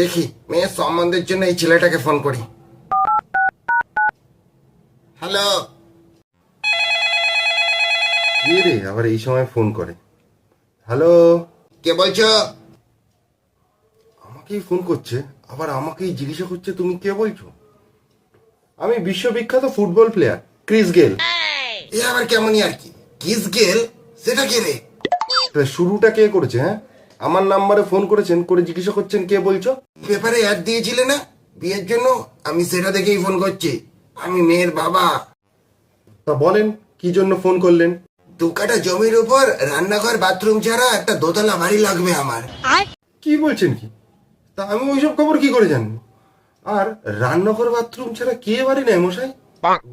দেখি মেয়ের সম্বন্ধের জন্য এই ছেলেটাকে ফোন করি। হ্যালো কি রে আবার এই সময় ফোন করে। হ্যালো কে বলছো? আমাকেই ফোন করছে আবার আমাকেই জিজ্ঞাসা করছে তুমি কে বলছো? আমি বিশ্ববিখ্যাত ফুটবল প্লেয়ার ক্রিস গেল। এ আবার কেমনই আর কি? Chris Gayle? সেটা কে রে? শুরুটা কে করেছে হ্যাঁ? আমার নাম্বারে ফোন করেছেন করে জিজ্ঞাসা করছেন কে বলছো? পেপারে অ্যাড দিয়েছিলে না? বিয়ের জন্য আমি সেটা দেখেই ফোন করছি। আমি মেয়ের বাবা। তা বলেন কি জন্য ফোন করলেন? দু কাটা জমির উপর রান্নাঘর বাথরুম ছাড়া একটা দোতলা বাড়ি লাগবে আমার। কি বলছেন কি? তা আমি ওইসব খবর কি করে জানব? আর রান্নাঘর বাথরুম ছাড়া কে বাড়ি নেয় মশাই?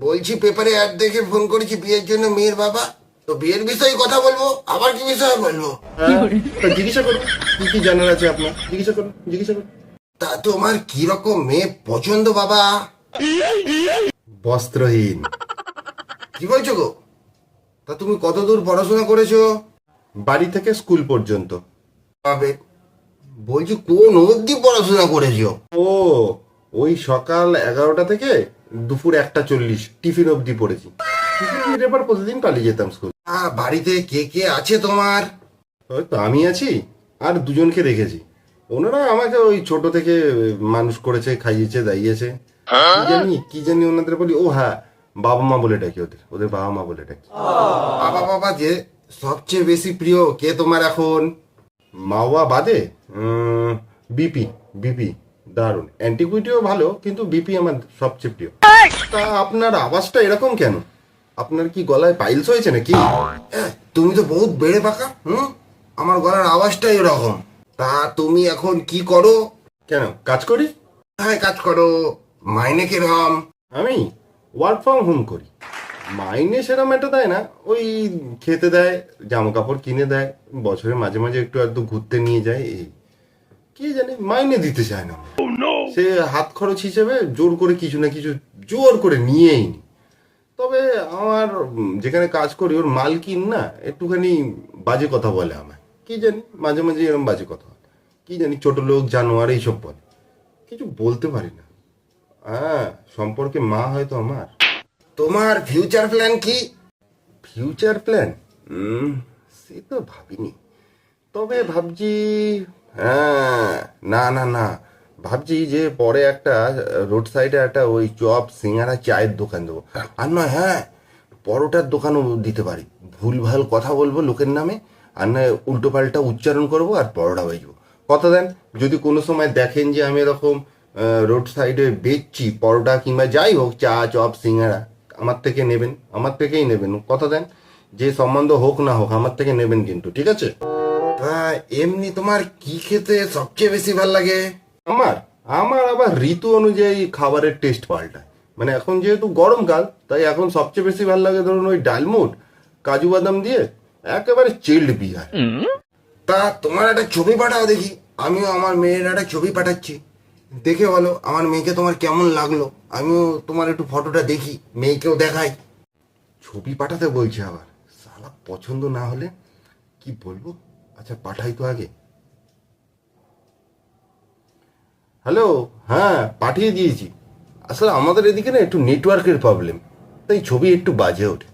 বলছি পেপারে অ্যাড দেখে ফোন করেছি বিয়ের জন্য মেয়ের বাবা। তো বিয়ের বিষয়ে কথা বলব আবার কি বিষয়ে বলব? হ্যাঁ, জিজ্ঞাসা করুন কি কি জানার আছে আপনার? জিজ্ঞাসা করুন জিজ্ঞাসা করুন তা তোমার কীরকম মেয়ে পছন্দ বাবা? বস্ত্রহীন। কি বলছো গো? তা তুমি কতদূর পড়াশোনা করেছ? বাড়ি থেকে স্কুল পর্যন্ত। বাবে বলছি কোন অবধি পড়াশোনা করেছ? ও ওই সকাল এগারোটা থেকে দুপুর একটা চল্লিশ টিফিন অবধি পড়েছি। এবার প্রতিদিন পালিয়ে যেতাম স্কুল। বাড়িতে কে কে আছে তোমার? ওই তো আমি আছি আর দুজনকে রেখেছি ওনারা আমাকে ওই ছোট থেকে মানুষ করেছে খাইয়েছে দাইয়েছে। কি জানি কি জানি ওনাদের বলি ও হ্যাঁ বাবা মা বলে ডাকি ওদের ওদের বাবা মা বলে ডাকি। বাবা বাবা যে সবচেয়ে বেশি প্রিয় কে তোমার এখন? মা বাবা বাদে বিপি বিপি দারুণ। অ্যান্টিকুইটিও ভালো কিন্তু বিপি আমার সবচেয়ে প্রিয়। তা আপনার আওয়াজটা এরকম কেন? আপনার কি গলায় পাইলস হয়েছে নাকি? এ, তুমি তো বহুত বেড়ে পাকা হুম? আমার গলার আওয়াজটাই এরকম তা তুমি এখন কি করো? কেন কাজ করি? হ্যাঁ কাজ করো। মাইনে কিরম আমি ওয়ার্ক ফ্রম হোম করি। মাইনে সেরকম একটা দেয় না ওই খেতে দেয় জামা কাপড় কিনে দেয় বছরে মাঝে মাঝে একটু একটু ঘুরতে নিয়ে যায় এই। কি জানি মাইনে দিতে চায় না। সে হাত খরচ হিসেবে জোর করে কিছু না কিছু জোর করে নিয়েই নি। তবে আমার যেখানে কাজ করি, ওর মালকিন না, একটুখানি বাজে কথা বলে আমায়। কি জানি, মাঝে মাঝে এরকম বাজে কথা। কি জানি, ছোট লোক, জানোয়ার, এইসব বলে। কিছু বলতে পারি না। হ্যাঁ সম্পর্কে মা হয়তো আমার। তোমার ফিউচার প্ল্যান কি? ফিউচার প্ল্যান সে তো ভাবিনি। তবে ভাবছি হ্যাঁ না না না। ভাবছি যে পরে একটা রোড সাইডে একটা ওই চপ, সিঙ্গারা, চায়ের দোকান দেবো। আর নয় হ্যাঁ পরোটার দোকানও দিতে পারি। ভুলভাল কথা বলব লোকের নামে, আর নয়, উল্টো পাল্টা উচ্চারণ করব আর পরোটা বেচবো কথা দেন, যদি কোনো সময় দেখেন যে আমি এরকম রোড সাইডে বেচছি পরোটা কিংবা যাই হোক, চা, চপ, সিঙ্গারা, আমার থেকে নেবেন, আমার থেকেই নেবেন। কথা দেন, যে সম্বন্ধ হোক না হোক, আমার থেকে নেবেন কিন্তু, ঠিক আছে? এমনি তোমার কি খেতে সবচেয়ে বেশি ভালো লাগে? আমার আমার আবার ঋতু অনুযায়ী খাবারের টেস্ট পাল্টায়। মানে এখন যেহেতু গরমকাল তাই এখন সবচেয়ে বেশি ভালো লাগে ধরুন ওই ডালমুট কাজু বাদাম দিয়ে একেবারে চিল্ড বিয়ার তা তোমার একটা ছবি পাঠাও দেখি আমিও আমার মেয়ের একটা ছবি পাঠাচ্ছি। দেখে বলো আমার মেয়েকে তোমার কেমন লাগল? আমিও তোমার একটু ফটোটা দেখি মেয়েকেও দেখাই। ছবি পাঠাতে বলছে আবার। সালা পছন্দ না হলে কি বলব? আচ্ছা পাঠাই তো আগে। হ্যালো হ্যাঁ পাঠিয়ে দিয়েছি। আসলে আমাদের এদিকে না একটু নেটওয়ার্কের প্রবলেম তাই ছবি একটু বাজে ওঠে।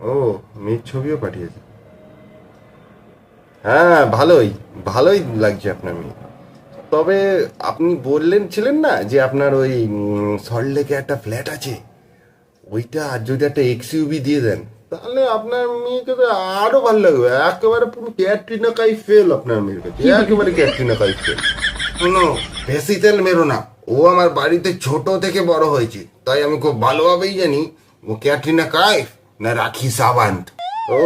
ও, মেয়ের ছবিও পাঠিয়েছে। হ্যাঁ ভালোই ভালোই লাগছে আপনার মেয়ে। তবে আপনি বললেন, ছিলেন না যে আপনার ওই সল্টলেকে একটা ফ্ল্যাট আছে? ওইটা আর যদি একটা এক্সইউবি দিয়ে দেন তাহলে আপনার মেয়েকে তো আরও ভালো লাগবে। একেবারে পুরো ক্যাটরিনা কাই ফেল আপনার মেয়ের কাছে। একেবারে ক্যাটরিনা কাই ফেল শোনো বেশি তেল মেরো না। ও আমার বাড়িতে ছোট থেকে বড় হয়েছে। তাই আমি খুব ভালোভাবেই জানি ও ক্যাটরিনা কাইফ না রাখি সাবান্ত। ও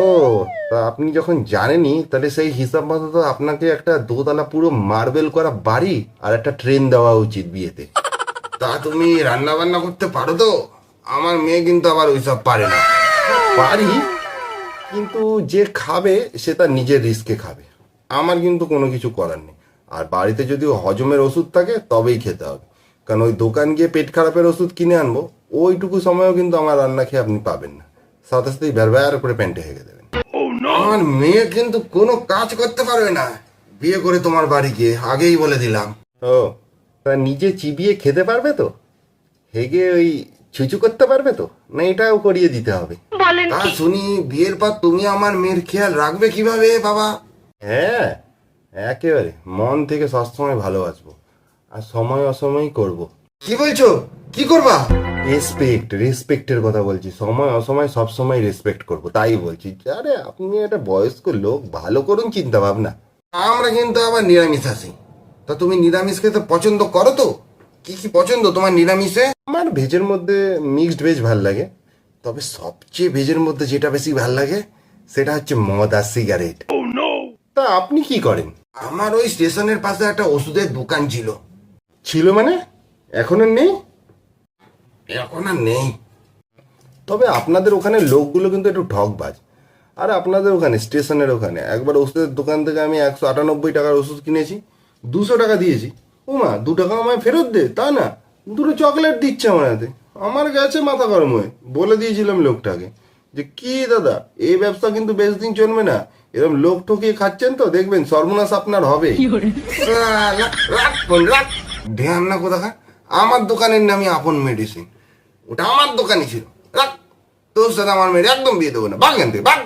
তা আপনি যখন জানেনই তাহলে সেই হিসাব মতো তো আপনাকে একটা দোতলা পুরো মার্বেল করা বাড়ি আর একটা ট্রেন দেওয়া উচিত বিয়েতে। তা তুমি রান্না বান্না করতে পারো তো? আমার মেয়ে কিন্তু আবার ওইসব পারে না। পারি কিন্তু যে খাবে সে তার নিজের রিস্কে খাবে। আমার কিন্তু কোনো কিছু করার নেই। আর বাড়িতে যদি হজমের ওষুধ থাকে তবেই খেতে হবে। কারণ ওই দোকান গিয়ে পেট খারাপের ওষুধ কিনে আনব ওইটুকু সময়ও কিন্তু আমার রান্না খেয়ে আপনি পাবেন না। সাথে সাথেই ব্যার করে প্যান্টে হেগে দেবেন। আমার মেয়ে কিন্তু কোনো কাজ করতে পারবে না। বিয়ে করে তোমার বাড়ি গিয়ে আগেই বলে দিলাম। ও তা নিজে চিবিয়ে খেতে পারবে তো? হেগে ওই ছুচু করতে পারবে তো? না এটাও করিয়ে দিতে হবে। তা শুনি বিয়ের পর তুমি আমার মেয়ের খেয়াল রাখবে কীভাবে বাবা? হ্যাঁ একেবারে। মন থেকে সবসময় ভালোবাসবো। আর সময় অসময় করব। কি বলছো? কি করবা? রেসপেক্ট রেসপেক্টের কথা বলছি। সময় অসময় সব সময় রেসপেক্ট করব তাই বলছি। আরে আপনি একটা বয়স্ক লোক ভালো করুন চিন্তা ভাবনা আমরা কিন্তু আবার নিরামিষ আসি তা তুমি নিরামিষ খেতে পছন্দ করো তো? কি কি পছন্দ তোমার নিরামিষে? আমার ভেজের মধ্যে মিক্সড ভেজ ভালো লাগে। তবে সবচেয়ে ভেজের মধ্যে যেটা বেশি ভালো লাগে সেটা হচ্ছে মদ আর সিগারেট তা আপনি কি করেন? আমার ওই স্টেশনের পাশে একটা ওষুধের দোকান ছিল। ছিল মানে? এখন আর নেই? এখন আর নেই। তবে আপনাদের ওখানে লোকগুলো কিন্তু একটু ঠকবাজ। আর আপনাদের ওখানে স্টেশনের ওখানে একবার ওষুধের দোকান থেকে আমি একশো আটানব্বই টাকার ওষুধ কিনেছি দুশো টাকা দিয়েছি। ওমা দু টাকা আমায় ফেরত দে তা না। দুটো চকলেট দিচ্ছে আমার হাতে। আমার গেছে মাথা গরম হয়ে। বলে দিয়েছিলাম লোকটাকে যে কি দাদা এই ব্যবসা কিন্তু বেশ দিন চলবে না। এরকম লোক ঠকিয়ে খাচ্ছেন তো দেখবেন সর্বনাশ আপনার হবে। ধ্যান না কোথাকা আমার দোকানের নামই আপন মেডিসিন। ওটা আমার দোকানই ছিল। রাখ তোর সাথে আমার মেয়ের একদম বিয়ে দেবো না। বাঘ আনতে বাঘ।